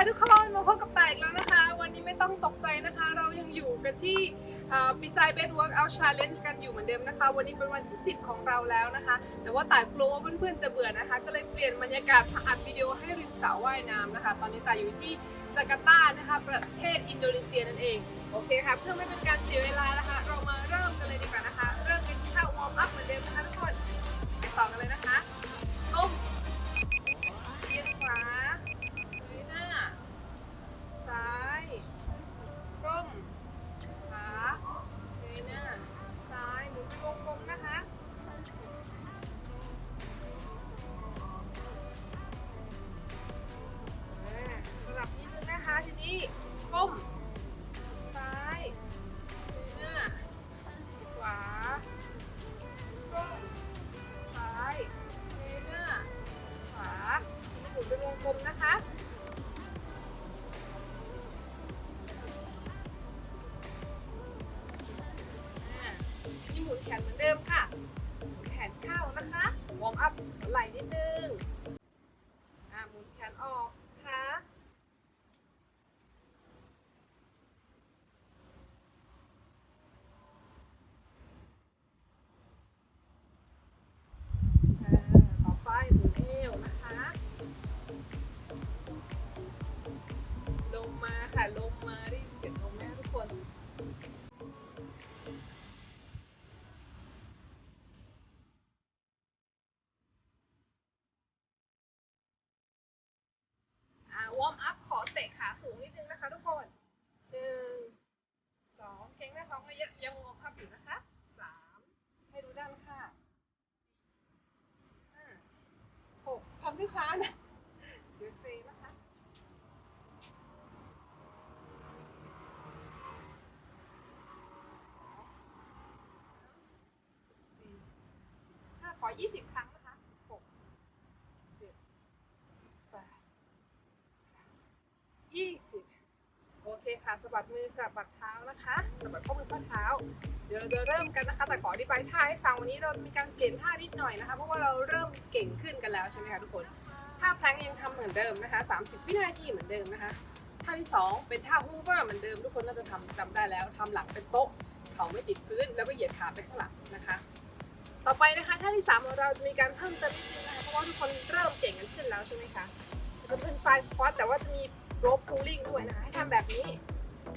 ค่ะทุกคนมาพบกับตายอีกแล้วนะคะ วันนี้ไม่ต้องตกใจนะคะ เรายังอยู่กันที่ปีไซ Bed Workout Challenge กันอยู่เหมือนเดิมนะคะ วันนี้เป็นวันที่ 10 ของเราแล้วนะคะ แต่ว่าตายกลัวว่าเพื่อนๆจะเบื่อนะคะ ก็เลยเปลี่ยนบรรยากาศอัดวิดีโอให้ริมสระว่ายน้ำนะคะ ตอนนี้ตายอยู่ที่จาการ์ตานะคะ ประเทศอินโดนีเซียนั่นเองโอเคค่ะเพื่อไม่เป็นการเสียเวลานะคะ เรามาเริ่มกันเลยดีกว่านะคะ เริ่มกันที่ท่าวอร์มอัพเหมือนเดิมนะคะ งมาค่ะลงมาได้ยินเสียงลมไหมคะทุกคน อ่าวอร์มอัพขอเตะขาสูงนิดนึงนะคะทุกคนหนึ่งสองเก่งหน้าท้องเยอะยังวอร์มอัพอยู่นะคะสามให้ดูด้านข้างห้าหกทำที่ช้านะเดี๋ยวเซนะคะสี่ห้าขอยี่สิบครั้งนะคะหกเจ็ดแปด ยี่สิบโอเคค่ะสะ บัดมือสะบัดเท้านะคะสะบัดข้อมือข้อเท้า เดี๋ยวเราจะเริ่มกันนะคะ แต่ขออธิบายท่าให้ฟังวันนี้เราจะมีการเปลี่ยนท่านิดหน่อยนะคะ เพราะว่าเราเริ่มเก่งขึ้นกันแล้วใช่ไหมคะทุกคนท่าแพลงยังทำเหมือนเดิมนะคะ 30 วินาทีเหมือนเดิมนะคะท่าที่ 2 เป็นท่าฮูเวอร์เหมือนเดิม ทุกคนน่าจะทำจำได้แล้วทำหลังเป็นโต๊ะเขาไม่ติดพื้น แล้วก็เหยียดขาไปข้างหลังนะคะ ต่อไปนะคะท่าที่สามของเราจะมีการเพิ่มเติมนิดนึงนะคะเพราะว่าทุกคนเริ่มเก่งกันขึ้นแล้วใช่ไหมคะจะเป็นไซส์สควอตแต่ว่าจะมี rope pulling ด้วยนะคะให้ทำแบบนี้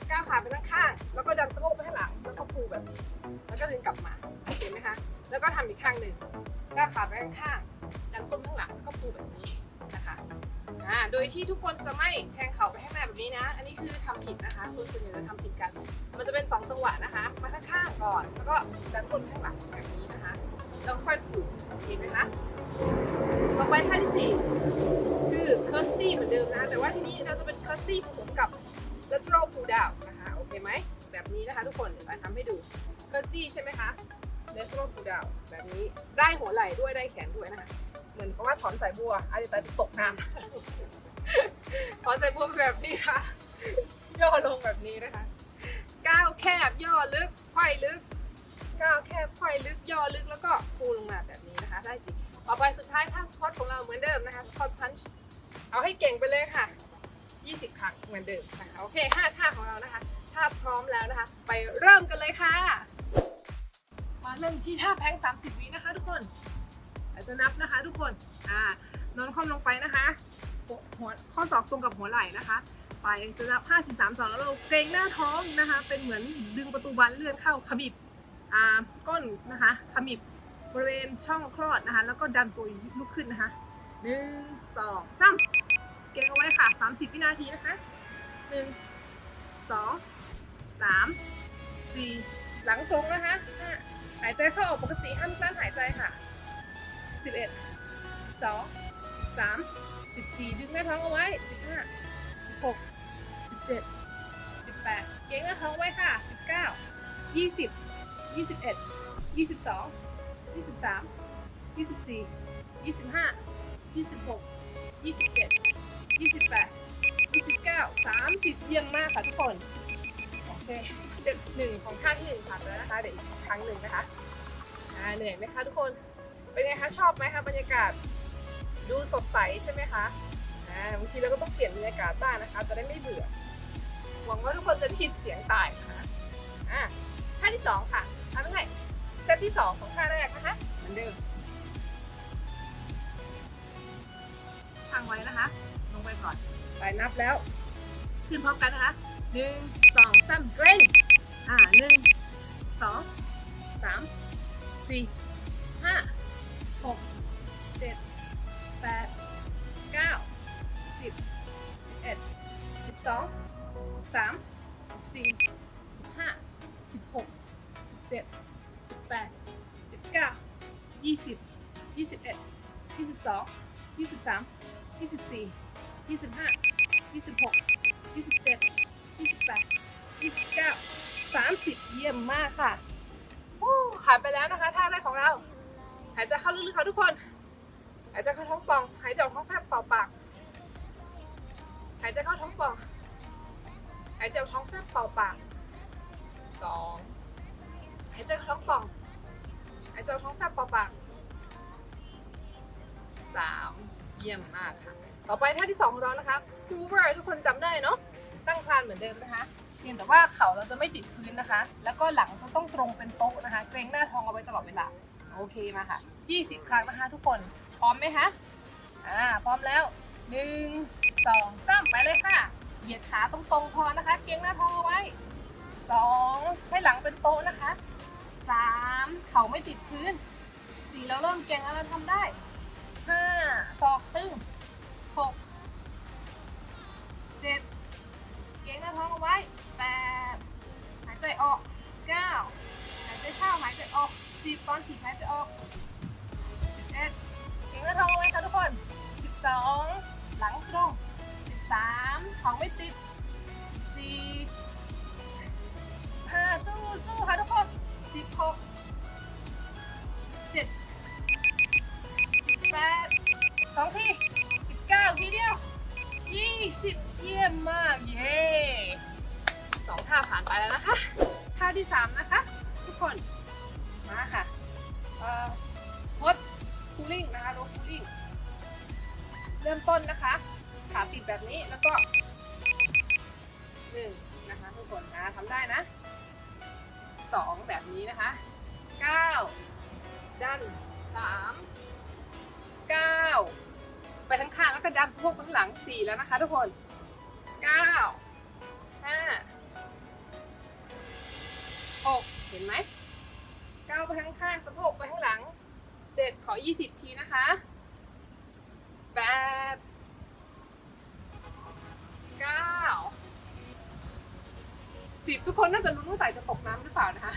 ก้าวขาไปข้างข้างๆแล้วก็ดันสะโพกไปข้างหลัง แล้วก็พูแบบนี้แล้วก็ดึงกลับมาโอเคไหมคะแล้วก็ทำอีกข้างหนึ่งก้าวขาไปข้างข้างๆดันก้นข้างหลังแล้วก็พูแบบนี้นะคะอ่าโดยที่ทุกคนจะไม่แทงเข่าไปข้างหน้าแบบนี้นะ อันนี้คือทำผิดนะคะส่วนส่วนใหญ่จะทำผิดกัน มันจะเป็นสองจังหวะนะคะ มาข้างข้างๆก่อน แล้วก็ดันก้นข้างหลังแบบนี้นะคะแล้วค่อยผูกโอเคไหมคะต่อไปท่าที่สี่คือ c u r s t y เหมือนเดิมนะ แต่ว่าทีนี้เราจะเป็น c u r s t y ผสมกับ lateral pull down นะคะ โอเคไหม แบบนี้นะคะทุกคน เดี๋ยวทำให้ดู c u r s t y ใช่ไหมคะ lateral pull down แบบนี้ ได้หัวไหล่ด้วยได้แขนด้วยนะคะ เหมือนกับว่าถอนสายบัวอาจจะตกน้ำถอนสายบัวแบบนี้ค่ะ ย่อลงแบบนี้นะคะ ก้าวแคบย่อลึกไขว้ลึก ก้าวแคบไขว้ลึกย่อลึกแล้วก็ปูลงมาแบบนี้นะคะ ได้จริงต่อไปสุดท้ายท่าสควอตของเราเหมือนเดิมนะคะสควอตพันช์เอาให้เก่งไปเลยค่ะ 20 ครั้งเหมือนเดิมนะคะโอเค5ท่าของเรานะคะ ถ้าพร้อมแล้วนะคะ ไปเริ่มกันเลยค่ะ มาเริ่มที่ท่าแพง30 วินะคะ ทุกคนอาจจะนับนะคะ ทุกคนอ่านอนคว่ำลงไปนะคะหัวหัวข้อศอกตรงกับหัวไหล่นะคะ ไปจะนับ5 4 3 2แล้วเราเกรงหน้าท้องนะคะ เป็นเหมือนดึงประตูบานเลื่อนเข้าขมิบอ่าก้นนะคะขมิบบริเวณช่องคลอดนะคะ แล้วก็ดันตัวลุกขึ้นนะคะหนึ่งสองสาม เก่งเอาไว้ค่ะ 30 วินาทีนะคะหนึ่งสองสามสี่หลังตรงนะคะหายใจเข้าออกปกติห้ามกลั้นหายใจค่ะสิบเอ็ดสองสามสิบสี่ดึงหน้าท้องเอาไว้สิบห้าสิบหกสิบเจ็ดสิบแปดเก่งหน้าท้องไว้ค่ะสิบเก้ายี่สิบยี่ สิบเอ็ดยี่สิบสองยี่สิบสามยี่สิบสี่ยี่สิบห้ายี่สิบหกยี่สิบเยี่สิบแปดยี่สิบเก้าสามสิบเยี่ยมมากค่ะทุกคน โอเคเด็กหนึ่งของท่าที่หนึ่งผ่านแล้วนะคะ เดี๋ยวอีกครั้งหนึ่งนะคะอ่าเหนื่อยไหมคะทุกคน เป็นไงคะชอบไหมคะบรรยากาศดูสดใสใช่ไหมคะอ่าบางทีเราก็ต้องเปลี่ยนบรรยากาศบ้างนะคะ จะได้ไม่เบื่อ หวังว่าทุกคนจะได้ยินเสียงตายนะคะอ่าท่าที่สองค่ะทำยังไงเซตที่สองของท่าแรกนะคะเหมือนเดิมทางไว้นะคะ งไปก่อน ไปนับแล้ว ขึ้นพร้อมกันนะคะหนึ่งสองสามเกรงอ่าหนึ่งสองสามสี่ห้าหกเจ็ดแปดเก้าสิบสิบเอ็ดสิบสองสิบสามสิบสี่สิบห้าสิบหกสิบเจ็ดสิบแปดสิบเก้ายี่สิบยี่สิบเอ็ดยี่สิบสองยี่สิบสามยี่สิบสี่ ยี่สิบห้ายี่สิบหกยี่สิบเจ็ดยี่สิบแปดยี่สิบเก้าสามสิบเยี่ยมมากค่ะผ่านไปแล้วนะคะท่าแรกของเรา หายใจเข้าลึกๆค่ะทุกคน หายใจเข้าท้องป่อง หายใจออกท้องแฟบเป่าปาก หายใจเข้าท้องป่อง หายใจออกท้องแฟบเป่าปากสองหายใจเข้าท้องป่อง หายใจออกท้องแฟบเป่าปากสามเยี่ยมมากค่ะ ต่อไปท่าที่สองของเรานะคะ Hoover ทุกคนจำได้เนาะ ตั้งคานเหมือนเดิมนะคะเพียงแต่ว่าเข่าเราจะไม่ติดพื้นนะคะ แล้วก็หลังก็ต้องตรงเป็นโต๊ะนะคะ เกรงหน้าท้องเอาไว้ตลอดเวลา โอเคมาค่ะ 20 ครั้งนะคะทุกคน พร้อมไหมคะ อ่า พร้อมแล้ว 1 2 3 ไปเลยค่ะ เหยียดขาตรงๆพอนะคะ เกรงหน้าท้องเอาไว้ 2 ให้หลังเป็นโต๊ะนะคะ 3 เข่าไม่ติดพื้น 4 เราเริ่มเก่งแล้วเราทำได้ 5 ศอกตึง จ็ดเก่งหน้าท้องเอาไว้แปดหายใจออกเก้าหายใจเข้าหายใจออกสิบตอนถีบหายใจออกสิบเก่งหน้าท้องเอาไว้ค่ะทุกคน เริ่มต้นนะคะ ขาติดแบบนี้แล้วก็หนึ่งนะคะทุกคนนะทำได้นะสองแบบนี้นะคะเก้าดันสามเก้าไปทั้งข้างแล้วก็ดันสะโพกข้างหลังสี่แล้วนะคะทุกคนเก้าห้าหกเห็นไหมก้าไปข้งข้างสะโพกไปข้งหลังเจ็ดขอยี่สิบทีนะคะแปดเก้า สิบทุกคนน่าจะรู้ว่าใส่จะตกน้ำหรือเปล่านะคะ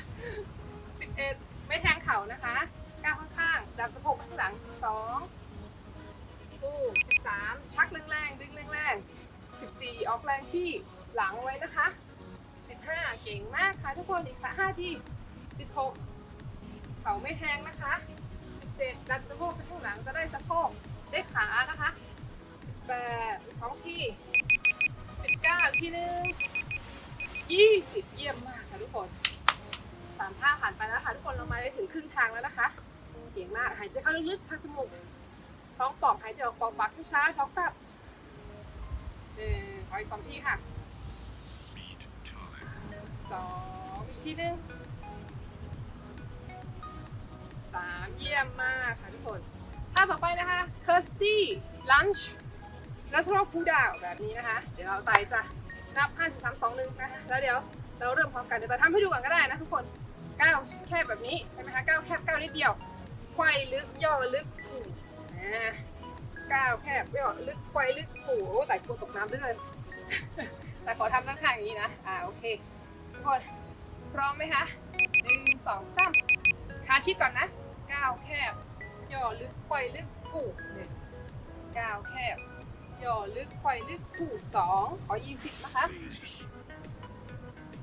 สิบเอ็ดไม่แทงเข่านะคะก้าวข้างๆดันสะโพกข้างหลังสิบสองปูสิบสามชักแรงๆดึงแรงๆสิบสี่ออกแรงที่หลังไว้นะคะสิบห้าเก่งมากค่ะทุกคนอีกสักห้าทีสิบหกเข่าไม่แทงนะคะ17ดันสะโพกไปข้างหลังจะได้สะโพกได้ขานะคะ 20 เยี่ยมมากค่ะทุกคนสามท่าผ่านไปแล้วค่ะทุกคนเรามาได้ถึงครึ่งทางแล้วนะคะเก่งมากหายใจเข้าลึกๆทางจมูกท้องป่องหายใจออกปองปากให้ช้าท้องแฟบหนึ่งขออีกสองทีค่ะสองอีกทีหนึ่งสามเยี่ยมมากค่ะทุกคนท่าต่อไปนะคะ Kirsty Lunch แล้วทรอพูดาวแบบนี้นะคะ เดี๋ยวเราไต่จะ นับ5 4 3 2 1นะคะแล้วเดี๋ยวเราเริ่มพร้อมกันเดี๋ยวแต่ทำให้ดูก่อนก็ได้นะทุกคนก้าวแคบแบบนี้ใช่ไหมคะก้าวแคบก้าวนิดเดียวไขว้ลึกย่อลึกผูอ่าก้าวแคบย่อลึกไขว้ลึกผูโอ้แต่กลัวตกน้ำด้วยแต่ขอทำด้านข้างอย่างนี้นะอ่าโอเคทุกคนพร้อมไหมคะหนึ่งสองสามขาชิดก่อนนะก้าวแคบย่อลึกไขว้ลึกผู่หนึ่งก้าวแคบ ย่อลึกไขว้ลึกผู่สองขอยี่สิบนะคะ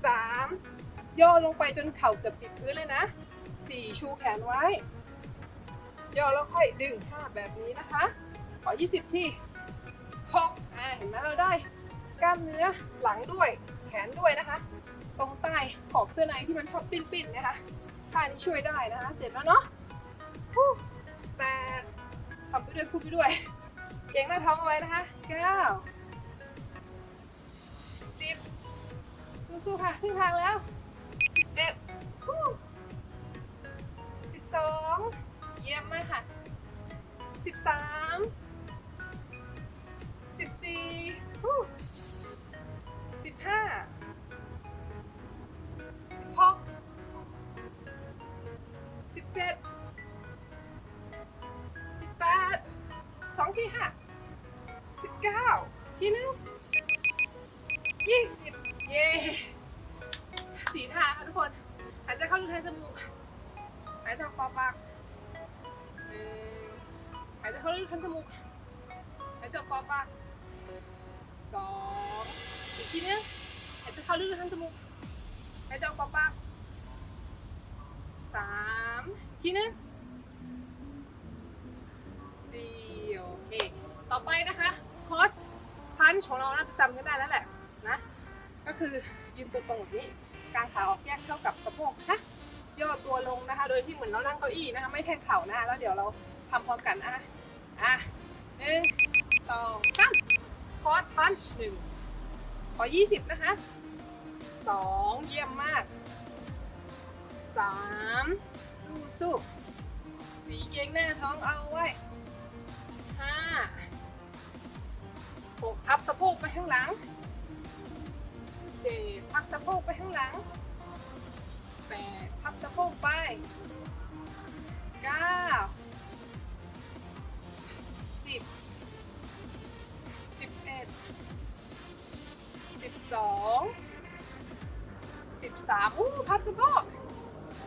สามย่อลงไปจนเข่าเกือบติดพื้นเลยนะสี่ชูแขนไว้ ย่อแล้วค่อยดึงห้าแบบนี้นะคะ ขอยี่สิบที่หกอ่าเห็นไหมเราได้ กล้ามเนื้อหลังด้วยแขนด้วยนะคะ ตรงใต้ขอบเสื้อในที่มันชอบปิ้นๆนะคะท่านี้ช่วยได้นะคะเจ็ดแล้วเนาะแปดทำไปด้วยพูดไปด้วย เก่งหน้าท้องเอาไว้นะคะเก้าสิบสู้ๆค่ะครึ่งทางแล้วสิบเอ็ดสิบสองเยี่ยมมากค่ะสิบสามสิบสี่สิบห้าสิบหกสิบเจ็ดสิบแปดสองที่ค่ะ เก้าที่หนึ่งยี่สิบเย้สีท่าค่ะทุกคนหายใจเข้าลึกทางจมูกหายใจออกปากปากหนึ่งหายใจเข้าลึกทางจมูกหายใจออกปากปากสองอีกทีนึงหายใจเข้าลึกทางจมูกหายใจออกปากปากสามทีนึงสี่โอเคต่อไปนะคะสควอตพัน ช์ของเราน่าจะจำกันได้แล้วแหละนะ ก็คือยืนตัวตรงแบบนี้กางขาออกแยกเท่ากับสะโพกนะย่อตัวลงนะคะ โดยที่เหมือนเรานั่งเก้าอี้นะคะ ไม่แทงเข่านะคะแล้วเดี๋ยวเราทำพร้อมกันอะอะหนึ่งสองสามสควอตพันช์หนึ่งขอยี่สิบนะคะสองเยี่ยมมากสามสู้สู้สีเกงหน้าท้องเอาไว้ะโพกไปข้างหลังเจ็ดพับสะโพกไปข้างหลังแปดพับสะโพกไปเก้าสิบสิบเอ็ดสิบสองสิบสามอู้พับสะโพก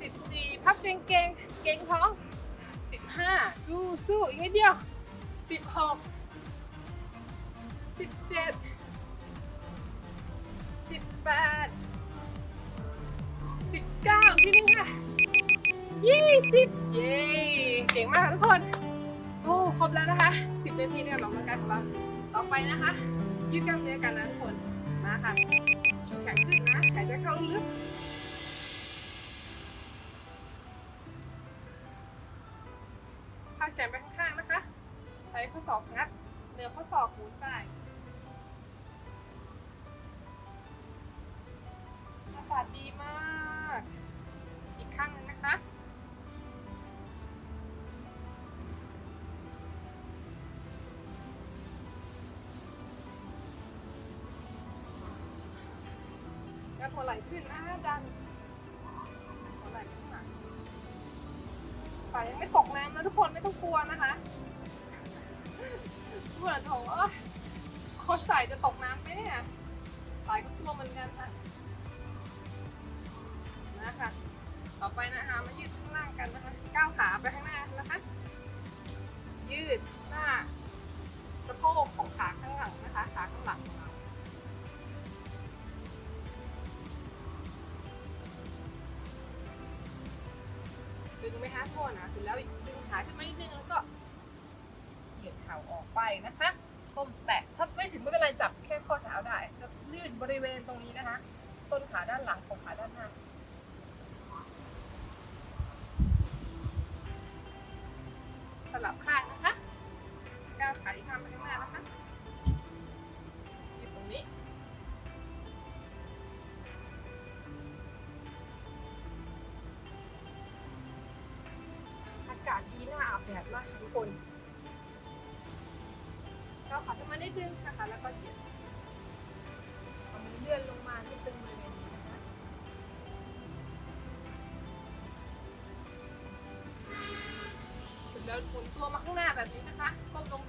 สิบสี่พับเก่งเก่งเก่งท้องสิบห้าสู้สู้อีกนิดเดียวสิบหก สิบเจ็ดสิบแปดสิบเก้าที่นึงค่ะยี่สิบเย้เก่งมากทุกคนโอ้ครบแล้วนะคะสิบนาทีเนี่ยออกกำลังกายของเราต่อไปนะคะ ยืดกล้ามเนื้อกันนะทุกคนมาค่ะชูแขนขึ้นนะหายใจเข้าลึกพาแขนไปข้างๆนะคะ ใช้ข้อศอกงัดเนื้อข้อศอกหมุนไป ศดีมาก อีกข้างหนึ่งนะคะยัดหัวไหลขึ้นนะดันหัวไหลขึ้นมาฝ่ายยังไม่ตกน้ำนะทุกคนไม่ต้องกลัวนะคะทุกคนอาจจะบอกว่าโคชสายจะตกน้ำไหมเนี่ยสายก็กลัวเหมือนกันค่ะ นะคะ ต่อไปนะคะมายืดข้างล่างกันนะคะก้าวขาไปข้างหน้านะคะ ยืดหน้าสะโพกของขาข้างหลังนะคะ ขาข้างหลังของเราดึงไหมคะโทษนะเสร็จแล้วดึงขาขึ้นมานิดนึงแล้วก็เหยียดเข่าออกไปนะคะก้มแตะถ้าไม่ถึงไม่เป็นไรจับแค่ข้อเท้าได้ จะยืดบริเวณตรงนี้นะคะ ต้นขาด้านหลังของขาด้านหน้า สลับข้างนะคะก้าวขาอีกข้างไปข้างหน้านะคะยืดตรงนี้ อากาศดีหน้าอาบแดดมากค่ะทุกคนเราขาขึ้นมาได้ดึงนะคะแล้วก็เหยียด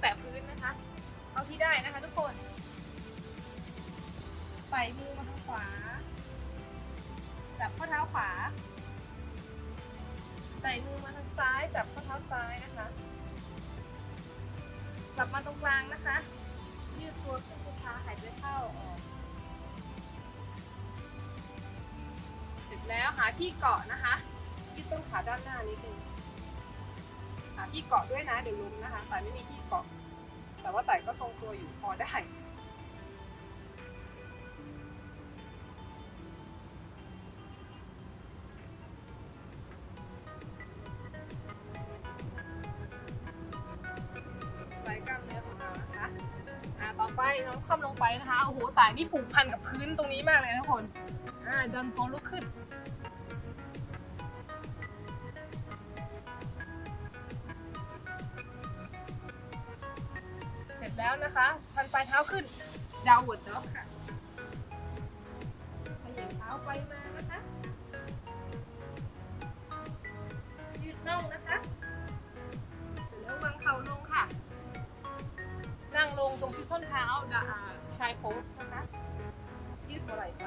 ตะพื้นนะคะ เอาที่ได้นะคะทุกคนใส่มือมาทางขวา จับข้อเท้าขวาใส่มือมาทางซ้าย จับข้อเท้าซ้ายนะคะกลับมาตรงกลางนะคะ ยืดตัวขึ้นช้าๆหายใจเข้าออกเสร็จแล้วหาที่เกาะนะคะยืดต้นขาด้านหน้านิดนึง หาที่เกาะด้วยนะเดี๋ยวล้มนะคะแต่ไม่มีที่เกาะ แต่ว่าไต่ก็ทรงตัวอยู่พอได้ไล่กล้ามเนื้อของเรานะคะอไปน้องคว่ำลงไปนะคะ โอ้โหต่ายนี่ผูกพันกับพื้นตรงนี้มากเลยนะทุกคน อ่าดันท้องลุกขึ้น แล้วนะคะ ชันปลายเท้าขึ้น ดาวเวิร์ดด็อกค่ะขยับเท้าไปมานะคะ ยืดน่องนะคะเสร็จแล้ววางเข่าลงค่ะ นั่งลงตรงที่ส้นเท้าดาชายโพสนะคะ ยืดหัวไหล่ไป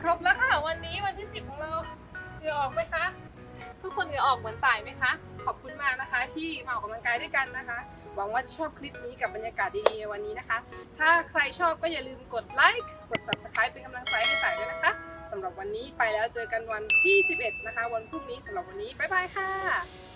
ครบแล้วค่ะ วันนี้วันที่ 10 ของเราเหงื่อออกไหมคะ ทุกคนเหงื่อออกเหมือนต่ายไหมคะ ขอบคุณมากนะคะ ที่มาออกกำลังกายด้วยกันนะคะ หวังว่าจะชอบคลิปนี้กับบรรยากาศดีๆในวันนี้นะคะ ถ้าใครชอบก็อย่าลืมกดไลค์กด subscribe เป็นกำลังใจให้ต่ายด้วยนะคะสำหรับวันนี้ไปแล้วเจอกันวันที่ 11 นะคะ วันพรุ่งนี้สำหรับวันนี้บ๊ายบายค่ะ